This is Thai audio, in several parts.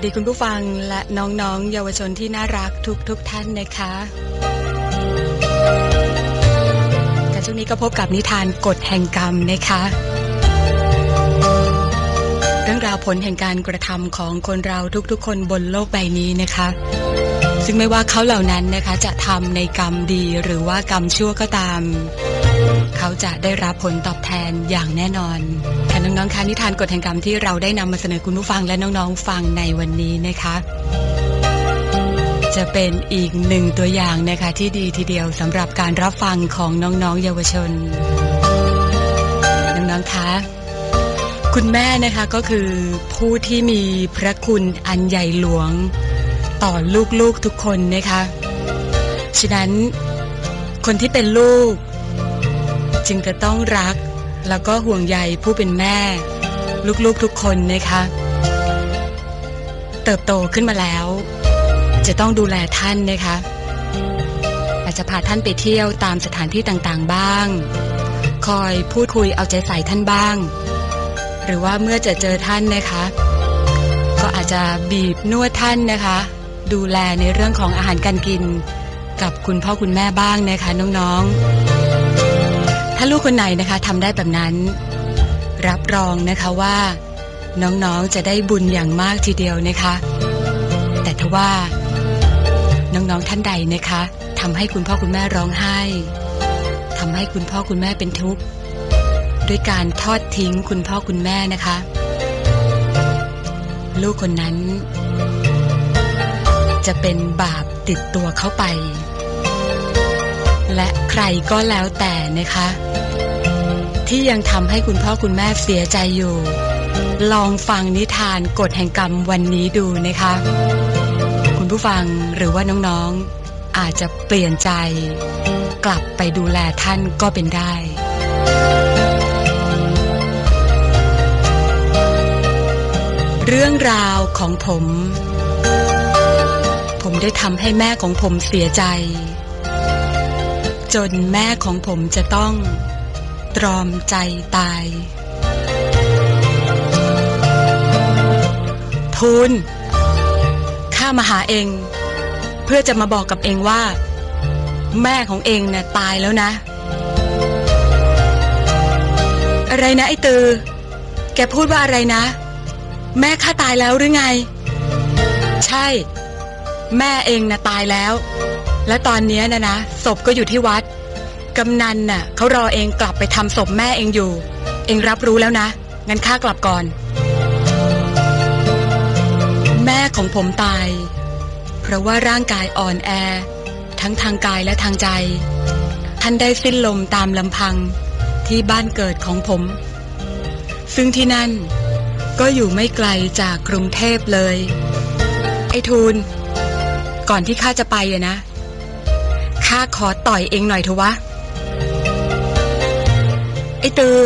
วัสดีคุณผู้ฟังและน้องๆ เยาวชนที่น่ารักทุกๆท่านนะคะค่ะช่วงนี้ก็พบกับนิทานกฎแห่งกรรมนะคะ เรื่องราวผลแห่งการกระทำของคนเราทุกๆ คนบนโลกใบนี้นะคะ ซึ่งไม่ว่าเขาเหล่านั้นนะคะจะทำในกรรมดีหรือว่ากรรมชั่วก็ตาม เขาจะได้รับผลตอบแทนอย่างแน่นอนค่ะน้องๆคะนิทานกฎแห่งกรรมที่เราได้นำมาเสนอคุณผู้ฟังและน้องๆฟังในวันนี้นะคะจะเป็นอีกหนึ่งตัวอย่างนะคะที่ดีทีเดียวสำหรับการรับฟังของน้องๆเยาวชน น้องๆคะคุณแม่นะคะก็คือผู้ที่มีพระคุณอันใหญ่หลวง ต่อลูกๆทุกคนนะคะ ฉะนั้นคนที่เป็นลูก จึงจะต้องรัก แล้วก็ห่วงใยผู้เป็นแม่ ลูกๆทุกคนนะคะ เติบโตขึ้นมาแล้ว จะต้องดูแลท่านนะคะ อาจจะพาท่านไปเที่ยวตามสถานที่ต่างๆบ้าง คอยพูดคุยเอาใจใส่ท่านบ้าง หรือว่าเมื่อจะเจอท่านนะคะ ก็อาจจะบีบนวดท่านนะคะ ดูแลในเรื่องของอาหารการกินกับคุณพ่อคุณแม่บ้างนะคะน้องๆ ถ้าลูกคนไหนนะคะทำได้แบบนั้น รับรองนะคะว่า น้องๆจะได้บุญอย่างมากทีเดียวนะคะ แต่ทว่า น้องๆท่านใดนะคะทำให้คุณพ่อคุณแม่ร้องไห้ทำให้คุณพ่อคุณแม่เป็นทุกข์ด้วยการทอดทิ้งคุณพ่อคุณแม่นะคะ ลูกคนนั้น จะเป็นบาปติดตัวเข้าไป และใครก็แล้วแต่นะคะ ที่ยังทำให้คุณพ่อคุณแม่เสียใจอยู่ ลองฟังนิทานกฎแห่งกรรมวันนี้ดูนะคะ คุณผู้ฟังหรือว่าน้องๆ อาจจะเปลี่ยนใจ กลับไปดูแลท่านก็เป็นได้เรื่องราวของผม ผมได้ทำให้แม่ของผมเสียใจ จนแม่ของผมจะต้อง ตรอมใจตาย ทูลข้ามาหาเอง เพื่อจะมาบอกกับเองว่า แม่ของเองเนี่ยตายแล้วนะ อะไรนะไอ้ตือ แกพูดว่าอะไรนะ แม่ข้าตายแล้วหรือไง ใช่ แม่เองน่ะตายแล้ว และตอนนี้นะนะศพก็อยู่ที่วัดกำนันน่ะเขารอเองกลับไปทำศพแม่เองอยู่ เองรับรู้แล้วนะ งั้นข้ากลับก่อน แม่ของผมตาย เพราะว่าร่างกายอ่อนแอ ทั้งทางกายและทางใจ ท่านได้สิ้นลมตามลำพังที่บ้านเกิดของผม ซึ่งที่นั่นก็อยู่ไม่ไกลจากกรุงเทพเลย ไอ้ทูลก่อนที่ข้าจะไปอะนะ ข้าขอต่อยเองหน่อยเถอะวะ ไอ้ตือ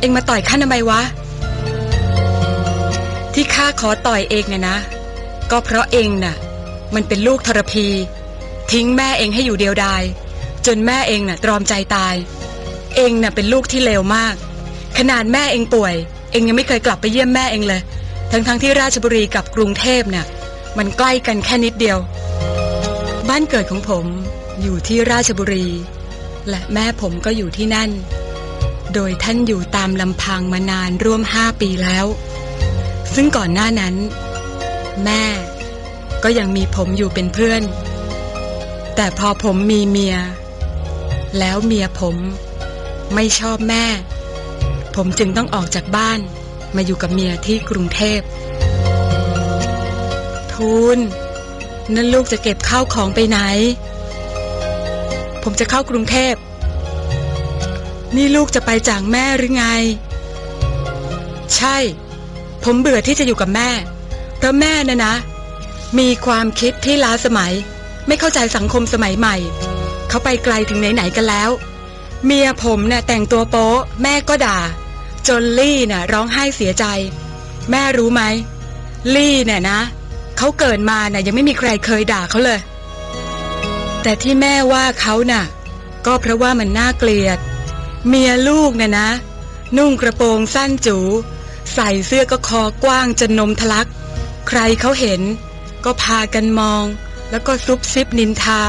เองมาต่อยข้าทำไมวะ ที่ข้าขอต่อยเองเนี่ยนะ ก็เพราะเองน่ะ มันเป็นลูกทรพี ทิ้งแม่เองให้อยู่เดียวดาย จนแม่เองน่ะตรอมใจตาย เองน่ะเป็นลูกที่เลวมาก ขนาดแม่เองป่วย เองยังไม่เคยกลับไปเยี่ยมแม่เองเลย ทั้งๆทที่ราชบุรีกับกรุงเทพน่ะ มันใกล้กันแค่นิดเดียวบ้านเกิดของผม อยู่ที่ราชบุรี และแม่ผมก็อยู่ที่นั่น โดยท่านอยู่ตามลำพังมานานร่วมห้าปีแล้ว ซึ่งก่อนหน้านั้น แม่ก็ยังมีผมอยู่เป็นเพื่อน แต่พอผมมีเมีย แล้วเมียผมไม่ชอบแม่ ผมจึงต้องออกจากบ้านมาอยู่กับเมียที่กรุงเทพทูลนั่นลูกจะเก็บข้าวของไปไหน ผมจะเข้ากรุงเทพ นี่ลูกจะไปจากแม่หรือไง ใช่ ผมเบื่อที่จะอยู่กับแม่ เพราะแม่นะนะ มีความคิดที่ล้าสมัย ไม่เข้าใจสังคมสมัยใหม่ เขาไปไกลถึงไหนๆกันแล้ว เมียผมเนะ่ะแต่งตัวโป๊ะ แม่ก็ด่า จนลี่น่ะร้องไห้เสียใจ แม่รู้ไหม ลี่เนี่ยนะ เขาเกิดมาน่ะยังไม่มีใครเคยด่าเขาเลย แต่ที่แม่ว่าเขาน่ะ ก็เพราะว่ามันน่าเกลียด เมียลูกน่ะนะ นุ่งกระโปรงสั้นจูใส่เสื้อก็คอกว้างจนนมทะลัก ใครเขาเห็น ก็พากันมอง แล้วก็ซุบซิบนินทา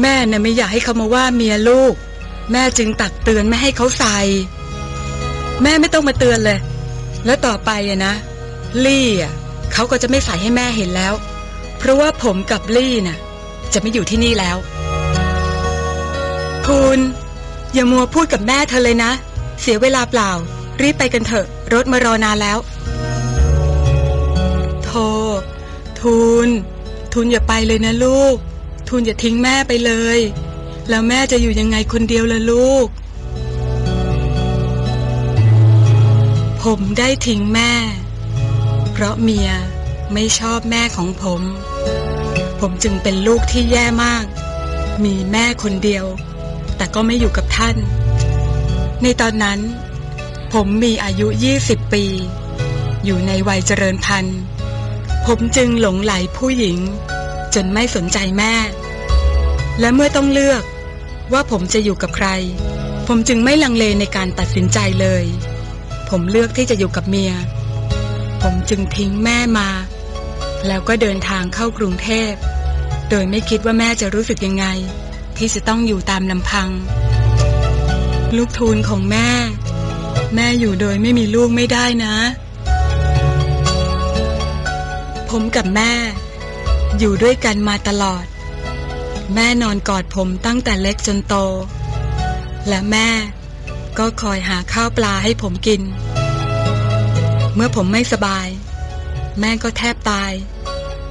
แม่น่ะไม่อยากให้เขามาว่าเมียลูก แม่จึงตักเตือนไม่ให้เขาใส่ แม่ไม่ต้องมาเตือนเลย แล้วต่อไปอะนะ ลี่อะเขาก็จะไม่ใส่ให้แม่เห็นแล้ว เพราะว่าผมกับลี่น่ะ จะไม่อยู่ที่นี่แล้ว คุณอย่ามัวพูดกับแม่เธอเลยนะ เสียเวลาเปล่า รีบไปกันเถอะ รถมารอนานแล้ว โททุนทุนอย่าไปเลยนะลูกทุนอย่าทิ้งแม่ไปเลย แล้วแม่จะอยู่ยังไงคนเดียวล่ะลูก ผมได้ทิ้งแม่ เพราะเมียไม่ชอบแม่ของผม ผมจึงเป็นลูกที่แย่มาก มีแม่คนเดียว แต่ก็ไม่อยู่กับท่าน ในตอนนั้น ผมมีอายุ 20 ปี อยู่ในวัยเจริญพันธุ์ ผมจึงหลงไหลผู้หญิง จนไม่สนใจแม่ และเมื่อต้องเลือกว่าผมจะอยู่กับใคร ผมจึงไม่ลังเลในการตัดสินใจเลย ผมเลือกที่จะอยู่กับเมีย ผมจึงทิ้งแม่มาแล้วก็เดินทางเข้ากรุงเทพ โดยไม่คิดว่าแม่จะรู้สึกยังไง ที่จะต้องอยู่ตามลำพัง ลูกทูลของแม่ แม่อยู่โดยไม่มีลูกไม่ได้นะ ผมกับแม่ อยู่ด้วยกันมาตลอด แม่นอนกอดผมตั้งแต่เล็กจนโต และแม่ก็คอยหาข้าวปลาให้ผมกิน เมื่อผมไม่สบาย แม่ก็แทบตาย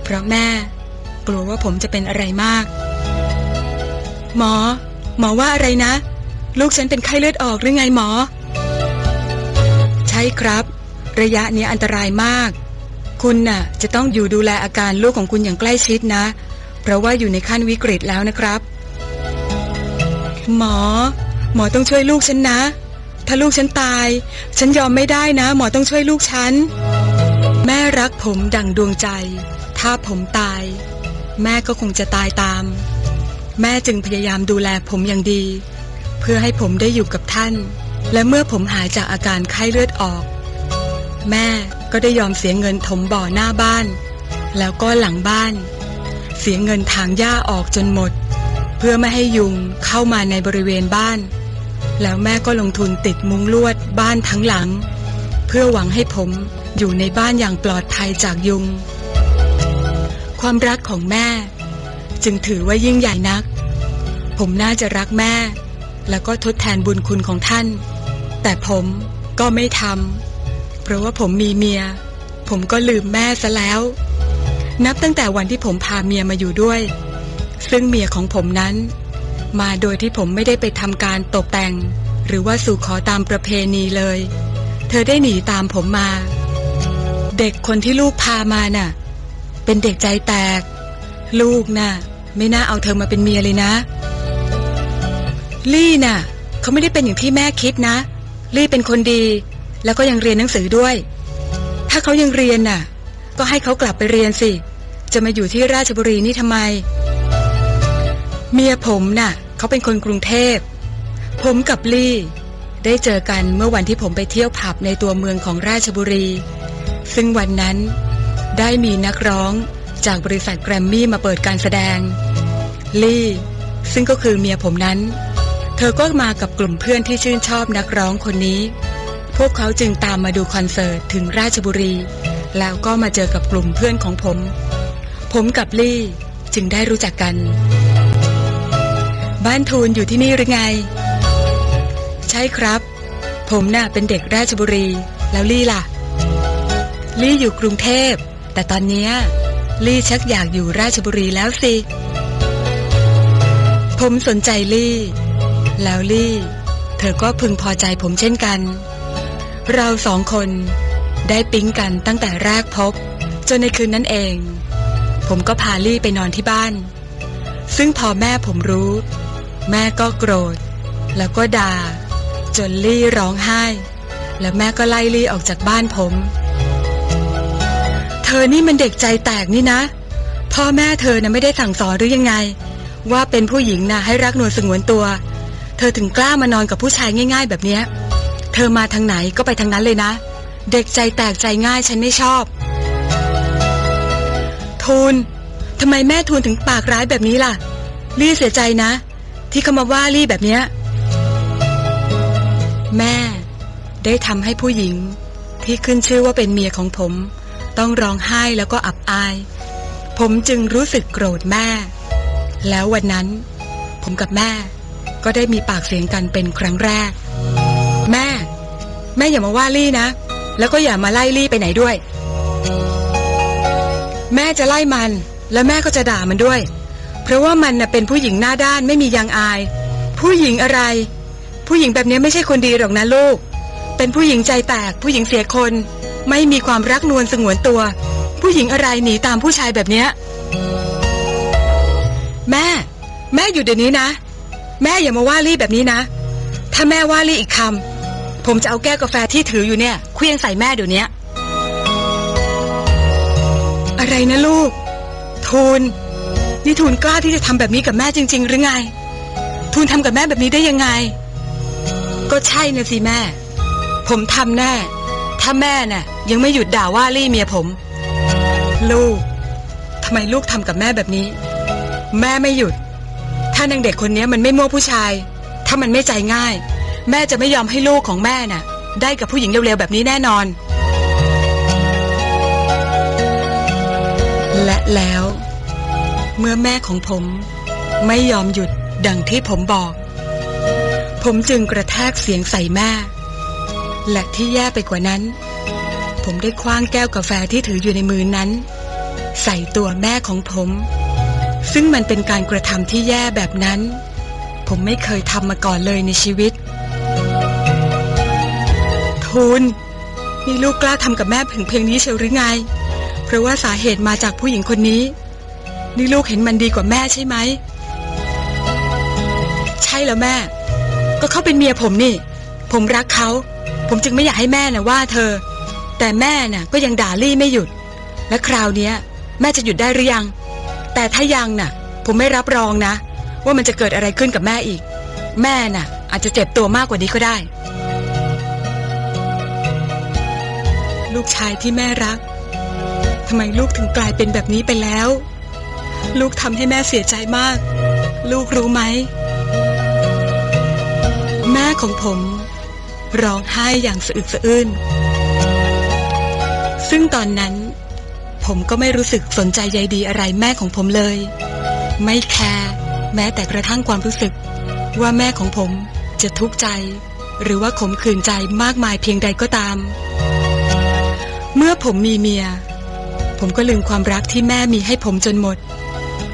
เพราะแม่ กลัวว่าผมจะเป็นอะไรมาก หมอ หมอว่าอะไรนะ ลูกฉันเป็นไข้เลือดออกหรือไงหมอ ใช่ครับ ระยะนี้อันตรายมาก คุณน่ะ จะต้องอยู่ดูแลอาการลูกของคุณอย่างใกล้ชิดนะ เพราะว่าอยู่ในขั้นวิกฤตแล้วนะครับ หมอ หมอต้องช่วยลูกฉันนะ ถ้าลูกฉันตาย ฉันยอมไม่ได้นะ หมอต้องช่วยลูกฉันแม่รักผมดั่งดวงใจ ถ้าผมตาย แม่ก็คงจะตายตาม แม่จึงพยายามดูแลผมอย่างดี เพื่อให้ผมได้อยู่กับท่าน และเมื่อผมหายจากอาการไข้เลือดออก แม่ก็ได้ยอมเสียเงินถมบ่อหน้าบ้าน แล้วก็หลังบ้าน เสียเงินทางหญ้าออกจนหมด เพื่อไม่ให้ยุงเข้ามาในบริเวณบ้าน แล้วแม่ก็ลงทุนติดมุ้งลวดบ้านทั้งหลัง เพื่อหวังให้ผมอยู่ในบ้านอย่างปลอดภัยจากยุง ความรักของแม่ จึงถือว่ายิ่งใหญ่นัก ผมน่าจะรักแม่ แล้วก็ทดแทนบุญคุณของท่าน แต่ผมก็ไม่ทำเพราะว่าผมมีเมีย ผมก็ลืมแม่ซะแล้ว นับตั้งแต่วันที่ผมพาเมียมาอยู่ด้วย ซึ่งเมียของผมนั้น มาโดยที่ผมไม่ได้ไปทำการตกแต่ง หรือว่าสู่ขอตามประเพณีเลย เธอได้หนีตามผมมา เด็กคนที่ลูกพามาน่ะ เป็นเด็กใจแตก ลูกน่ะ ไม่น่าเอาเธอมาเป็นเมียเลยนะ ลี่น่ะเขาไม่ได้เป็นอย่างที่แม่คิดนะ ลี่เป็นคนดี แล้วก็ยังเรียนหนังสือด้วย ถ้าเขายังเรียนน่ะ ก็ให้เขากลับไปเรียนสิ จะมาอยู่ที่ราชบุรีนี่ทำไม เมียผมน่ะเขาเป็นคนกรุงเทพ ผมกับลี่ได้เจอกันเมื่อวันที่ผมไปเที่ยวผับในตัวเมืองของราชบุรี ซึ่งวันนั้น ได้มีนักร้องจากบริษัทแกรมมี่มาเปิดการแสดง ลี่ ซึ่งก็คือเมียผมนั้น เธอก็มากับกลุ่มเพื่อนที่ชื่นชอบนักร้องคนนี้ พวกเขาจึงตามมาดูคอนเสิร์ตถึงราชบุรี แล้วก็มาเจอกับกลุ่มเพื่อนของผม ผมกับลี่จึงได้รู้จักกัน บ้านทูลอยู่ที่นี่หรือไง ใช่ครับ ผมน่ะเป็นเด็กราชบุรี แล้วลี่ล่ะ ลี่อยู่กรุงเทพ แต่ตอนนี้ลี่ชักอยากอยู่ราชบุรีแล้วสิ ผมสนใจลี่ แล้วลี่ เธอก็พึงพอใจผมเช่นกัน เราสองคนได้ปิ๊งกันตั้งแต่แรกพบ จนในคืนนั้นเอง ผมก็พาลี่ไปนอนที่บ้าน ซึ่งพอแม่ผมรู้ แม่ก็โกรธ แล้วก็ด่าจนลี่ร้องไห้ แล้วแม่ก็ไล่ลี่ออกจากบ้านผม ธอนี่มันเด็กใจแตกนี่นะ พ่อแม่เธอนะ่ะไม่ได้สั่งสอนหรือยังไง ว่าเป็นผู้หญิงนะให้รักนวลสงวนตัว เธอถึงกล้ามานอนกับผู้ชายง่าย ๆ แบบเนี้ย เธอมาทางไหนก็ไปทางนั้นเลยนะ เด็กใจแตกใจง่ายฉันไม่ชอบ ทูลทำไมแม่ทูลถึงปากร้ายแบบนี้ล่ะ ลี่เสียใจนะ ที่เขามาว่าลี่แบบเนี้ย แม่ ได้ทำให้ผู้หญิงที่ขึ้นชื่อว่าเป็นเมียของผม ต้องร้องไห้แล้วก็อับอาย ผมจึงรู้สึกโกรธแม่ แล้ววันนั้น ผมกับแม่ ก็ได้มีปากเสียงกันเป็นครั้งแรก แม่ แม่อย่ามาว่าลี่นะ แล้วก็อย่ามาไล่ลี่ไปไหนด้วย แม่จะไล่มัน แล้วแม่ก็จะด่ามันด้วย เพราะว่ามันน่ะเป็นผู้หญิงหน้าด้านไม่มียางอาย ผู้หญิงอะไร ผู้หญิงแบบนี้ไม่ใช่คนดีหรอกนะลูก เป็นผู้หญิงใจแตก ผู้หญิงเสียคน ไม่มีความรักนวลสงวนตัว ผู้หญิงอะไรหนีตามผู้ชายแบบเนี้ยแม่ แม่อยู่เดี๋ยวนี้นะ แม่อย่ามาว่าลี่แบบนี้นะ ถ้าแม่ว่าลี่อีกคำผมจะเอาแก้วกาแฟที่ถืออยู่เนี่ยเคลี้ยงใส่แม่เดี๋ยวนี้อะไรนะลูก ทูลนี่ทูลกล้าที่จะทำแบบนี้กับแม่จริง ๆ หรือไง ทูลทำกับแม่แบบนี้ได้ยังไง ก็ใช่นะสิแม่ ผมทำแน่ ถ้าแม่น่ะ ยังไม่หยุดด่าว่าลี่เมียผม ลูกทำไมลูกทำกับแม่แบบนี้ แม่ไม่หยุด ถ้านางเด็กคนนี้มันไม่มั่วผู้ชาย ถ้ามันไม่ใจง่าย แม่จะไม่ยอมให้ลูกของแม่น่ะ ได้กับผู้หญิงเร็วๆแบบนี้แน่นอน และแล้ว เมื่อแม่ของผม ไม่ยอมหยุดดังที่ผมบอก ผมจึงกระแทกเสียงใส่แม่ และที่แย่ไปกว่านั้น ผมได้คว้างแก้วกาแฟที่ถืออยู่ในมือนั้น ใส่ตัวแม่ของผม ซึ่งมันเป็นการกระทำที่แย่แบบนั้น ผมไม่เคยทำมาก่อนเลยในชีวิต ทูลนี่ลูกกล้าทำกับแม่ถึงเพียงนี้เชียวหรือไง เพราะว่าสาเหตุมาจากผู้หญิงคนนี้ นี่ลูกเห็นมันดีกว่าแม่ใช่ไหม ใช่แล้วแม่ ก็เขาเป็นเมียผมนี่ ผมรักเขา ผมจึงไม่อยากให้แม่น่ะว่าเธอ แต่แม่น่ะ ก็ยังด่าลี่ไม่หยุด และคราวเนี้ยแม่จะหยุดได้หรือยัง แต่ถ้ายังน่ะ ผมไม่รับรองนะ ว่ามันจะเกิดอะไรขึ้นกับแม่อีก แม่น่ะ อาจจะเจ็บตัวมากกว่านี้ก็ได้ ลูกชายที่แม่รักทำไมลูกถึงกลายเป็นแบบนี้ไปแล้ว ลูกทำให้แม่เสียใจมาก ลูกรู้ไหม แม่ของผม ร้องไห้อย่างสะอึกสะอื้นซึ่งตอนนั้น ผมก็ไม่รู้สึกสนใจใยดีอะไรแม่ของผมเลย ไม่แคร์แม้แต่กระทั่งความรู้สึก ว่าแม่ของผมจะทุกข์ใจ หรือว่าขมขื่นใจมากมายเพียงใดก็ตาม เมื่อผมมีเมีย ผมก็ลืมความรักที่แม่มีให้ผมจนหมด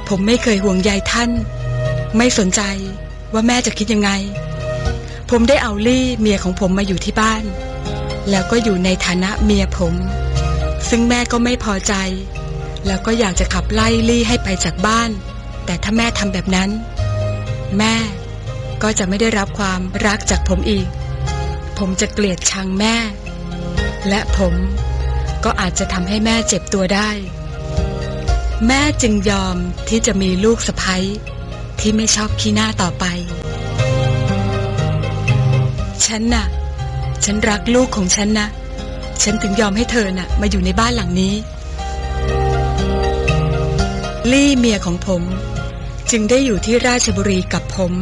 ผมไม่เคยห่วงใยท่าน ไม่สนใจว่าแม่จะคิดยังไง ผมได้เอาลี่เมียของผมมาอยู่ที่บ้าน แล้วก็อยู่ในฐานะเมียผม ซึ่งแม่ก็ไม่พอใจ แล้วก็อยากจะขับไล่ลี่ให้ไปจากบ้าน แต่ถ้าแม่ทำแบบนั้น แม่ก็จะไม่ได้รับความรักจากผมอีก ผมจะเกลียดชังแม่ และผมก็อาจจะทำให้แม่เจ็บตัวได้ แม่จึงยอมที่จะมีลูกสะใภ้ที่ไม่ชอบขี้หน้าต่อไป ฉันน่ะ ฉันรักลูกของฉันนะ ฉันถึงยอมให้เธอน่ะ มาอยู่ในบ้านหลังนี้ ลี่เมียของผม จึงได้อยู่ที่ราชบุรีกับผม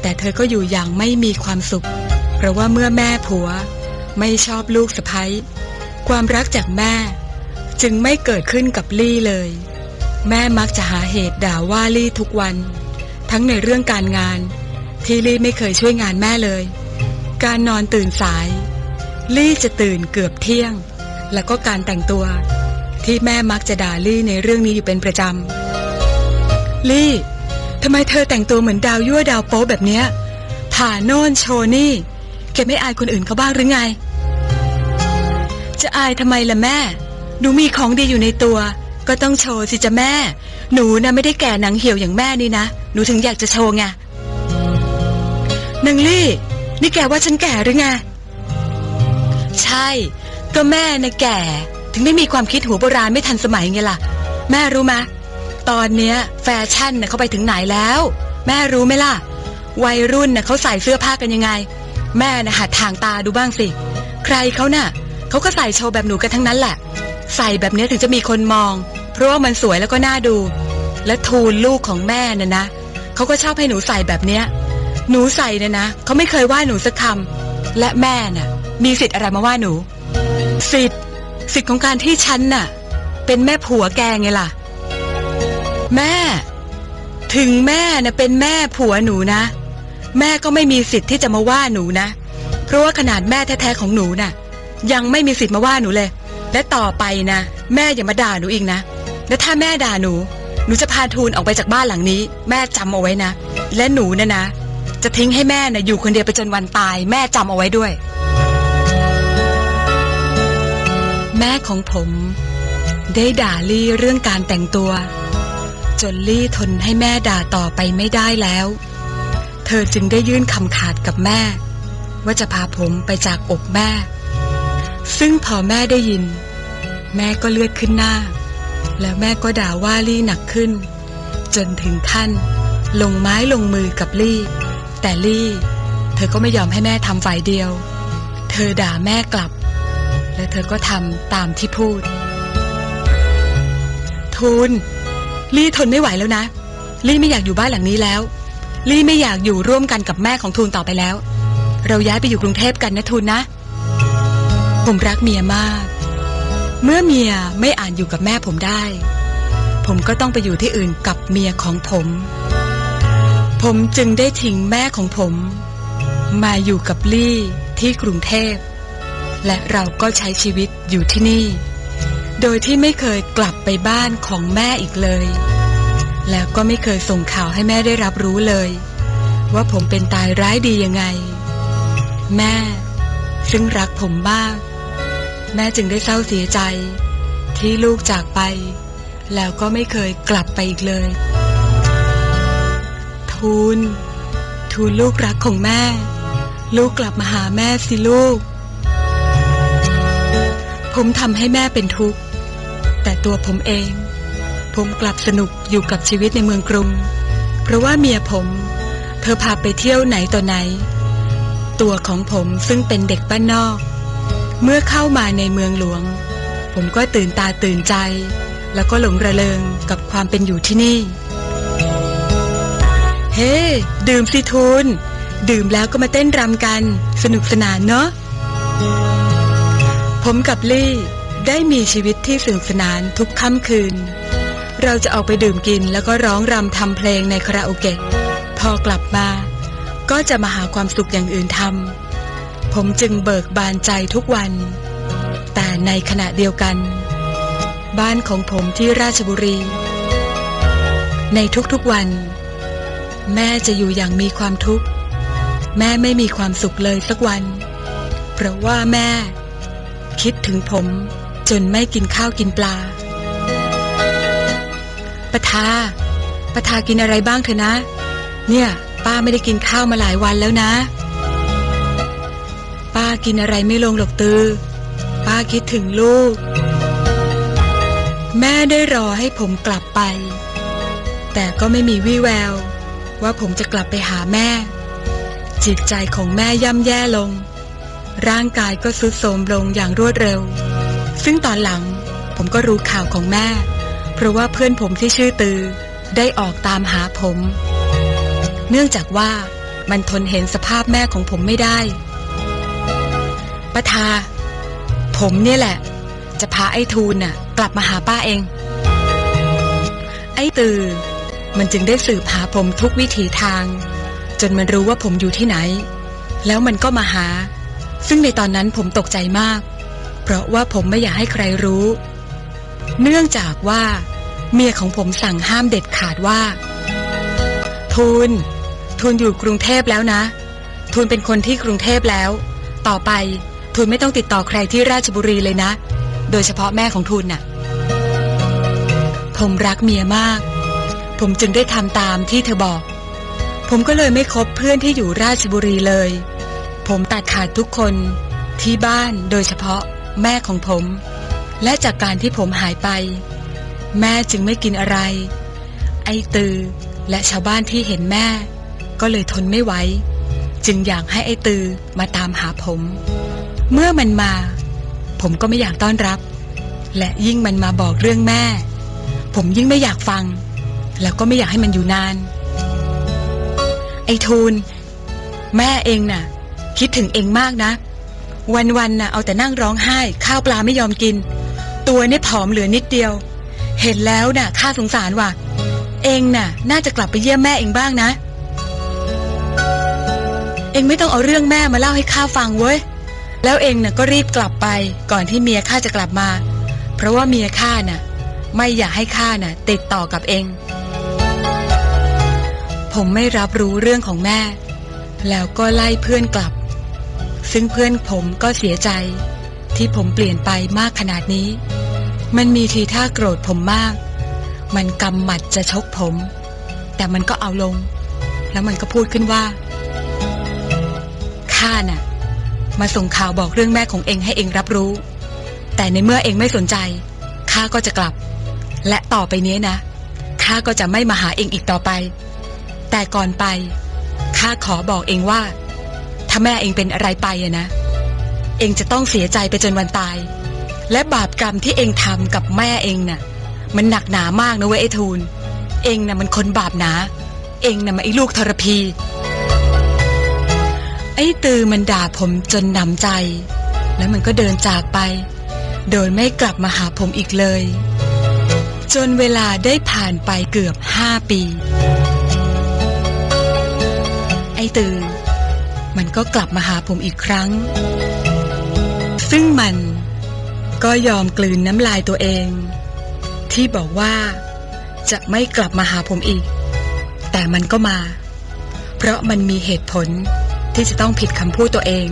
แต่เธอก็อยู่อย่างไม่มีความสุข เพราะว่าเมื่อแม่ผัว ไม่ชอบลูกสะใภ้ความรักจากแม่ จึงไม่เกิดขึ้นกับลี่เลย แม่มักจะหาเหตุด่าว่าลี่ทุกวัน ทั้งในเรื่องการงานที่ลี่ไม่เคยช่วยงานแม่เลย การนอนตื่นสาย ลี่จะตื่นเกือบเที่ยง แล้วก็การแต่งตัว ที่แม่มักจะด่าลี่ในเรื่องนี้อยู่เป็นประจำ ลี่ทำไมเธอแต่งตัวเหมือนดาวยั่วดาวโป๊แบบเนี้ยผ่าโน่นโชนี่แกไม่อายคนอื่นเขาบ้างหรือไง จะอายทำไมล่ะแม่ หนูมีของดีอยู่ในตัว ก็ต้องโชว์สิจ้ะแม่ หนูนะไม่ได้แก่หนังเหี่ยวอย่างแม่นี่นะ หนูถึงอยากจะโชว์ไงนางลี่ นี่แกว่าฉันแก่หรือไง ใช่ ก็แม่นะแก่ ถึงได้มีความคิดหัวโบราณไม่ทันสมัยไงล่ะ แม่รู้ไหมตอนเนี้ย แฟชั่นนะเขาไปถึงไหนแล้ว แม่รู้ไหมล่ะ วัยรุ่นนะเขาใส่เสื้อผ้ากันยังไง แม่นะหัดทางตาดูบ้างสิ ใครเขาน่ะเขาก็ใส่โชว์แบบหนูกันทั้งนั้นแหละ ใส่แบบนี้ถึงจะมีคนมอง เพราะว่ามันสวยแล้วก็น่าดู และทูลลูกของแม่น่ะนะเขาก็ชอบให้หนูใส่แบบเนี้ย หนูใส่เนี่ยนะเขาไม่เคยว่าหนูสักคำและแม่น่ะ มีสิทธิ์อะไรมาว่าหนู สิทธิ์สิทธิ์ของการที่ฉันน่ะ เป็นแม่ผัวแกไงล่ะ แม่ ถึงแม่น่ะเป็นแม่ผัวหนูนะ แม่ก็ไม่มีสิทธิ์ที่จะมาว่าหนูนะ เพราะว่าขนาดแม่แท้ๆของหนูน่ะ ยังไม่มีสิทธิ์มาว่าหนูเลย และต่อไปนะแม่อย่ามาด่าหนูอีกนะและถ้าแม่ด่าหนูหนูจะพาทูลออกไปจากบ้านหลังนี้ แม่จำเอาไว้นะ และหนูนะนะ จะทิ้งให้แม่นะอยู่คนเดียวไปจนวันตาย แม่จำเอาไว้ด้วย แม่ของผม ได้ด่าลี่เรื่องการแต่งตัว จนลี่ทนให้แม่ด่าต่อไปไม่ได้แล้ว เธอจึงได้ยื่นคำขาดกับแม่ ว่าจะพาผมไปจากอกแม่ ซึ่งพอแม่ได้ยิน แม่ก็เลือดขึ้นหน้า แล้วแม่ก็ด่าว่าลี่หนักขึ้น จนถึงขั้นลงไม้ลงมือกับลี่ แต่ลี่ เธอก็ไม่ยอมให้แม่ทำฝ่ายเดียว เธอด่าแม่กลับ และเธอก็ทำตามที่พูด ทูลลี่ทนไม่ไหวแล้วนะ ลี่ไม่อยากอยู่บ้านหลังนี้แล้ว ลี่ไม่อยากอยู่ร่วมกันกับแม่ของทูลต่อไปแล้ว เราย้ายไปอยู่กรุงเทพกันนะทูลนะ ผมรักเมียมาก เมื่อเมียไม่อ่านอยู่กับแม่ผมได้ ผมก็ต้องไปอยู่ที่อื่นกับเมียของผม ผมจึงได้ทิ้งแม่ของผม มาอยู่กับลี่ที่กรุงเทพ และเราก็ใช้ชีวิตอยู่ที่นี่ โดยที่ไม่เคยกลับไปบ้านของแม่อีกเลย แล้วก็ไม่เคยส่งข่าวให้แม่ได้รับรู้เลย ว่าผมเป็นตายร้ายดียังไง แม่ ซึ่งรักผมมาก แม่จึงได้เศร้าเสียใจ ที่ลูกจากไป แล้วก็ไม่เคยกลับไปอีกเลย ทูล ทูลลูกรักของแม่ ลูกกลับมาหาแม่สิลูก ผมทำให้แม่เป็นทุกข์ แต่ตัวผมเอง ผมกลับสนุกอยู่กับชีวิตในเมืองกรุง เพราะว่าเมียผม เธอพาไปเที่ยวไหนต่อไหน ตัวของผมซึ่งเป็นเด็กบ้านนอก เมื่อเข้ามาในเมืองหลวง ผมก็ตื่นตาตื่นใจ แล้วก็หลงระเริงกับความเป็นอยู่ที่นี่ เฮ้ดื่มสิทูลดื่มแล้วก็มาเต้นรำกัน สนุกสนานเนาะผมกับลี่ได้มีชีวิตที่สนุกสนานทุกค่ำคืน เราจะออกไปดื่มกินแล้วก็ร้องรำทำเพลงในคาราโอเกะพอกลับมา ก็จะมาหาความสุขอย่างอื่นทำผมจึงเบิกบานใจทุกวัน แต่ในขณะเดียวกัน บ้านของผมที่ราชบุรี ในทุกๆวัน แม่จะอยู่อย่างมีความทุกข์ แม่ไม่มีความสุขเลยสักวัน เพราะว่าแม่ คิดถึงผม จนไม่กินข้าวกินปลาปะทาปะทากินอะไรบ้างเถอะนะ เนี่ย ป้าไม่ได้กินข้าวมาหลายวันแล้วนะ ป้ากินอะไรไม่ลงหรอกตือ ป้าคิดถึงลูก แม่ได้รอให้ผมกลับไป แต่ก็ไม่มีวี่แวว ว่าผมจะกลับไปหาแม่ จิตใจของแม่ย่ำแย่ลง ร่างกายก็ทรุดโทรมลงอย่างรวดเร็ว ซึ่งตอนหลังผมก็รู้ข่าวของแม่ เพราะว่าเพื่อนผมที่ชื่อตือ ได้ออกตามหาผม เนื่องจากว่ามันทนเห็นสภาพแม่ของผมไม่ได้ป้าทา ผมเนี่ยแหละ จะพาไอ้ทูลน่ะ กลับมาหาป้าเอง ไอ้ตือ มันจึงได้สืบหาผมทุกวิถีทาง จนมันรู้ว่าผมอยู่ที่ไหน แล้วมันก็มาหา ซึ่งในตอนนั้นผมตกใจมาก เพราะว่าผมไม่อยากให้ใครรู้ เนื่องจากว่า เมียของผมสั่งห้ามเด็ดขาดว่า ทูลทูลอยู่กรุงเทพแล้วนะ ทูลเป็นคนที่กรุงเทพแล้ว ต่อไปทูลไม่ต้องติดต่อใครที่ราชบุรีเลยนะ โดยเฉพาะแม่ของทูลน่ะ ผมรักเมียมาก ผมจึงได้ทำตามที่เธอบอก ผมก็เลยไม่คบเพื่อนที่อยู่ราชบุรีเลย ผมตัดขาดทุกคนที่บ้านโดยเฉพาะแม่ของผม และจากการที่ผมหายไป แม่จึงไม่กินอะไร ไอ้ตือและชาวบ้านที่เห็นแม่ ก็เลยทนไม่ไหวจึงอยากให้ไอ้ตือมาตามหาผม เมื่อมันมา ผมก็ไม่อยากต้อนรับ และยิ่งมันมาบอกเรื่องแม่ ผมยิ่งไม่อยากฟัง แล้วก็ไม่อยากให้มันอยู่นาน ไอ้ทูลแม่เองน่ะ คิดถึงเองมากนะ วันๆน่ะเอาแต่นั่งร้องไห้ ข้าวปลาไม่ยอมกิน ตัวนี่ผอมเหลือนิดเดียว เห็นแล้วน่ะข้าสงสารว่ะ เองน่ะ น่าจะกลับไปเยี่ยมแม่เองบ้างนะ เองไม่ต้องเอาเรื่องแม่มาเล่าให้ข้าฟังเว้ยแล้วเองน่ะก็รีบกลับไปก่อนที่เมียข้าจะกลับมา เพราะว่าเมียข้าน่ะ ไม่อยากให้ข้าน่ะ ติดต่อกับเอง ผมไม่รับรู้เรื่องของแม่ แล้วก็ไล่เพื่อนกลับ ซึ่งเพื่อนผมก็เสียใจ ที่ผมเปลี่ยนไปมากขนาดนี้ มันมีทีท่าโกรธผมมาก มันกำหมัดจะชกผม แต่มันก็เอาลง แล้วมันก็พูดขึ้นว่าข้าน่ะ มาส่งข่าวบอกเรื่องแม่ของเองให้เองรับรู้ แต่ในเมื่อเองไม่สนใจข้าก็จะกลับ และต่อไปนี้นะข้าก็จะไม่มาหาเองอีกต่อไป แต่ก่อนไปข้าขอบอกเองว่า ถ้าแม่เองเป็นอะไรไปอะนะ เองจะต้องเสียใจไปจนวันตาย และบาปกรรมที่เองทำกับแม่เองน่ะ มันหนักหนามากนะเว้ยไอ้ทูลเองน่ะมันคนบาปหนา เองน่ะมันไอ้ลูกทรพี ไอ้ตือมันด่าผมจนหนำใจ แล้วมันก็เดินจากไป โดยไม่กลับมาหาผมอีกเลย จนเวลาได้ผ่านไปเกือบห้าปี ตือมันก็กลับมาหาผมอีกครั้ง ซึ่งมันก็ยอมกลืนน้ำลายตัวเอง ที่บอกว่าจะไม่กลับมาหาผมอีก แต่มันก็มา เพราะมันมีเหตุผลที่จะต้องผิดคำพูดตัวเอง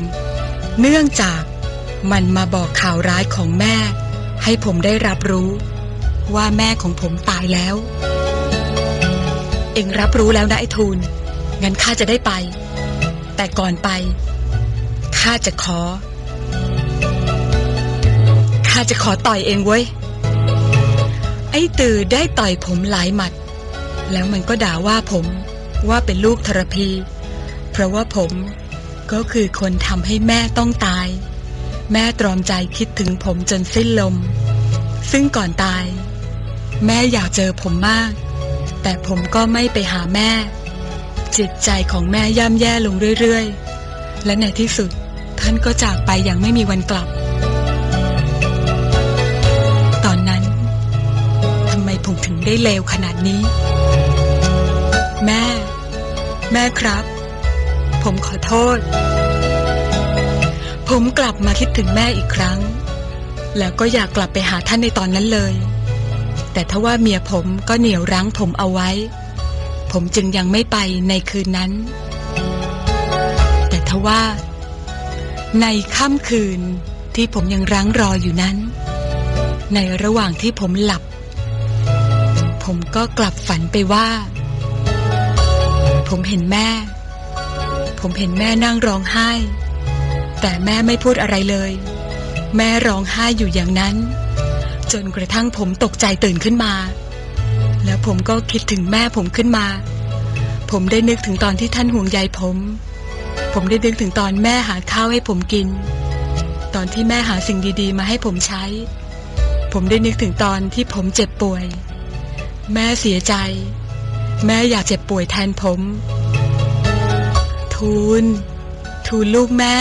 เนื่องจากมันมาบอกข่าวร้ายของแม่ ให้ผมได้รับรู้ ว่าแม่ของผมตายแล้ว เองรับรู้แล้วนะไอ้ทูล งั้นข้าจะได้ไป แต่ก่อนไปข้าจะขอข้าจะขอต่อยเองเว้ย ไอ้ตือได้ต่อยผมหลายหมัด แล้วมันก็ด่าว่าผมว่าเป็นลูกทรพี เพราะว่าผมก็คือคนทำให้แม่ต้องตาย แม่ตรอมใจคิดถึงผมจนสิ้นลม ซึ่งก่อนตาย แม่อยากเจอผมมาก แต่ผมก็ไม่ไปหาแม่ จิตใจของแม่ย่ำแย่ลงเรื่อยๆ และในที่สุดท่านก็จากไปอย่างไม่มีวันกลับ ตอนนั้นทำไมผมถึงได้เลวขนาดนี้ แม่ แม่ครับ ผมขอโทษ ผมกลับมาคิดถึงแม่อีกครั้ง แล้วก็อยากกลับไปหาท่านในตอนนั้นเลย แต่ถ้าว่าเมียผมก็เหนี่ยวรั้งผมเอาไว้ ผมจึงยังไม่ไปในคืนนั้น แต่ทว่า ในค่ำคืนที่ผมยังรั้งรออยู่นั้น ในระหว่างที่ผมหลับ ผมก็กลับฝันไปว่า ผมเห็นแม่ ผมเห็นแม่นั่งร้องไห้ แต่แม่ไม่พูดอะไรเลย แม่ร้องไห้อยู่อย่างนั้น จนกระทั่งผมตกใจตื่นขึ้นมา แล้วผมก็คิดถึงแม่ผมขึ้นมา ผมได้นึกถึงตอนที่ท่านห่วงใยผม ผมได้นึกถึงตอนแม่หาข้าวให้ผมกิน ตอนที่แม่หาสิ่งดีๆ มาให้ผมใช้ ผมได้นึกถึงตอนที่ผมเจ็บป่วย แม่เสียใจ แม่อยากเจ็บป่วยแทนผม ทูล ทูลลูกแม่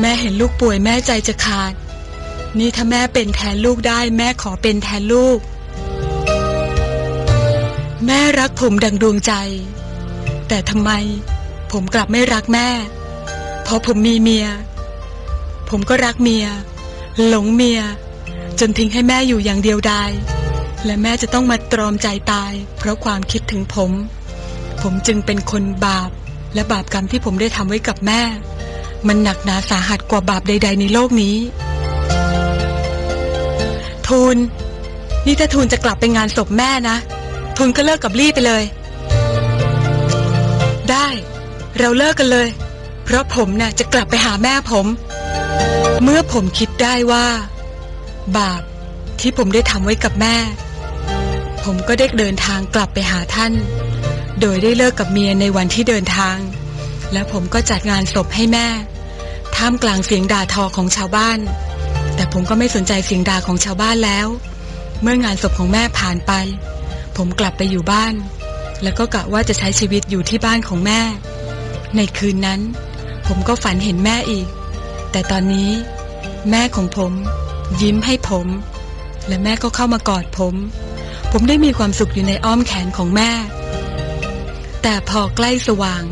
แม่เห็นลูกป่วยแม่ใจจะขาด นี่ถ้าแม่เป็นแทนลูกได้ แม่ขอเป็นแทนลูก แม่รักผมดังดวงใจ แต่ทำไมผมกลับไม่รักแม่พอผมมีเมีย ผมก็รักเมีย หลงเมีย จนทิ้งให้แม่อยู่อย่างเดียวดายและแม่จะต้องมาตรอมใจตาย เพราะความคิดถึงผม ผมจึงเป็นคนบาป และบาปกรรมที่ผมได้ทำไว้กับแม่ มันหนักหนาสาหัสกว่าบาปใด ๆ ในโลกนี้ ทูลนี่ถ้าทูลจะกลับไปงานศพแม่นะ ทูลก็เลิกกับลี่ไปเลย ได้ เราเลิกกันเลย เพราะผมน่ะจะกลับไปหาแม่ผม เมื่อผมคิดได้ว่า บาปที่ผมได้ทำไว้กับแม่ ผมก็ได้เดินทางกลับไปหาท่าน โดยได้เลิกกับเมียในวันที่เดินทาง แล้วผมก็จัดงานศพให้แม่ท่ามกลางเสียงด่าทอของชาวบ้าน แต่ผมก็ไม่สนใจเสียงด่าของชาวบ้านแล้ว เมื่องานศพของแม่ผ่านไป ผมกลับไปอยู่บ้าน แล้วก็กะว่าจะใช้ชีวิตอยู่ที่บ้านของแม่ ในคืนนั้น ผมก็ฝันเห็นแม่อีก แต่ตอนนี้แม่ของผม ยิ้มให้ผม และแม่ก็เข้ามากอดผม ผมได้มีความสุขอยู่ในอ้อมแขนของแม่ แต่พอใกล้สว่าง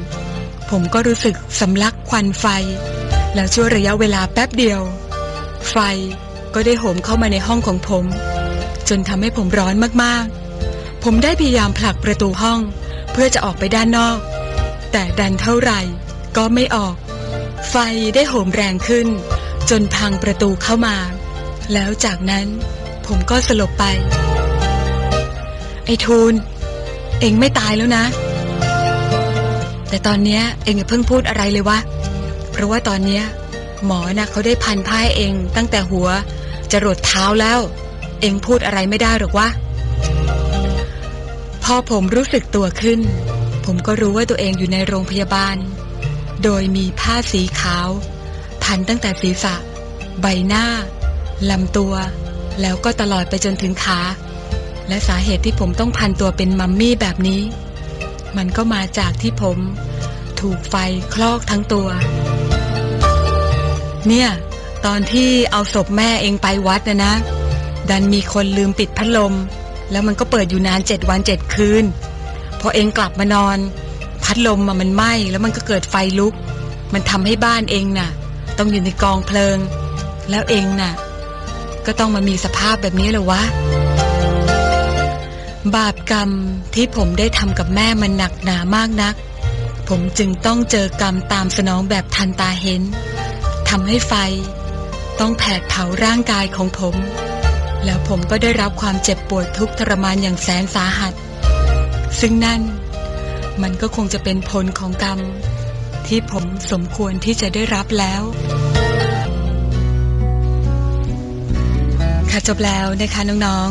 ผมก็รู้สึกสำลักควันไฟ แล้วชั่วระยะเวลาแป๊บเดียว ไฟก็ได้โหมเข้ามาในห้องของผม จนทำให้ผมร้อนมากๆ ผมได้พยายามผลักประตูห้อง เพื่อจะออกไปด้านนอก แต่ดันเท่าไหร่ก็ไม่ออก ไฟได้โหมแรงขึ้น จนพังประตูเข้ามา แล้วจากนั้นผมก็สลบไป ไอ้ทูล เองไม่ตายแล้วนะ แต่ตอนเนี้ยเองอย่าเพิ่งพูดอะไรเลยวะ เพราะว่าตอนเนี้ยหมอนะเขาได้พันผ้าเองตั้งแต่หัว จะรดเท้าแล้ว เองพูดอะไรไม่ได้หรอกวะ พอผมรู้สึกตัวขึ้น ผมก็รู้ว่าตัวเองอยู่ในโรงพยาบาล โดยมีผ้าสีขาว พันตั้งแต่ศีรษะ ใบหน้าลำตัว แล้วก็ตลอดไปจนถึงขา และสาเหตุที่ผมต้องพันตัวเป็นมัมมี่แบบนี้ มันก็มาจากที่ผมถูกไฟคลอกทั้งตัว เนี่ย ตอนที่เอาศพแม่เองไปวัดนะนะ ดันมีคนลืมปิดพัดลม แล้วมันก็เปิดอยู่นานเจ็ดวันเจ็ดคืน พอเองกลับมานอน พัดลมมันไหม้แล้วมันก็เกิดไฟลุก มันทำให้บ้านเองน่ะ ต้องอยู่ในกองเพลิง แล้วเองน่ะ ก็ต้องมามีสภาพแบบนี้เลยวะ บาปกรรมที่ผมได้ทำกับแม่มันหนักหนามากนัก ผมจึงต้องเจอกรรมตามสนองแบบทันตาเห็นทำให้ไฟ ต้องแผดเผาร่างกายของผม แล้วผมก็ได้รับความเจ็บปวดทุกทรมานอย่างแสนสาหัส ซึ่งนั่นมันก็คงจะเป็นผลของกรรม ที่ผมสมควรที่จะได้รับแล้วค่ะจบแล้วนะคะน้อง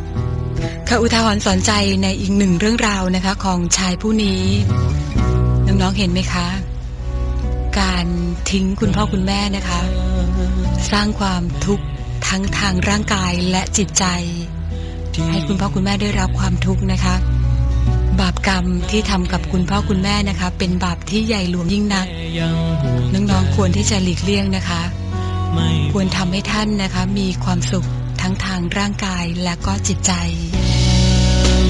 ๆค่ะอุทาหรณ์สอนใจในอีกหนึ่งเรื่องราวนะคะของชายผู้นี้ น้องๆเห็นไหมคะ การทิ้งคุณพ่อคุณแม่นะคะ สร้างความทุกข์ ทั้งทางร่างกายและจิตใจ ให้คุณพ่อคุณแม่ได้รับความทุกข์นะคะ บาปกรรมที่ทำกับคุณพ่อคุณแม่นะคะ เป็นบาปที่ใหญ่หลวงยิ่งนัก น้องๆควรที่จะหลีกเลี่ยงนะคะ ควรทำให้ท่านนะคะ มีความสุขทั้งทางร่างกายและก็จิตใจเ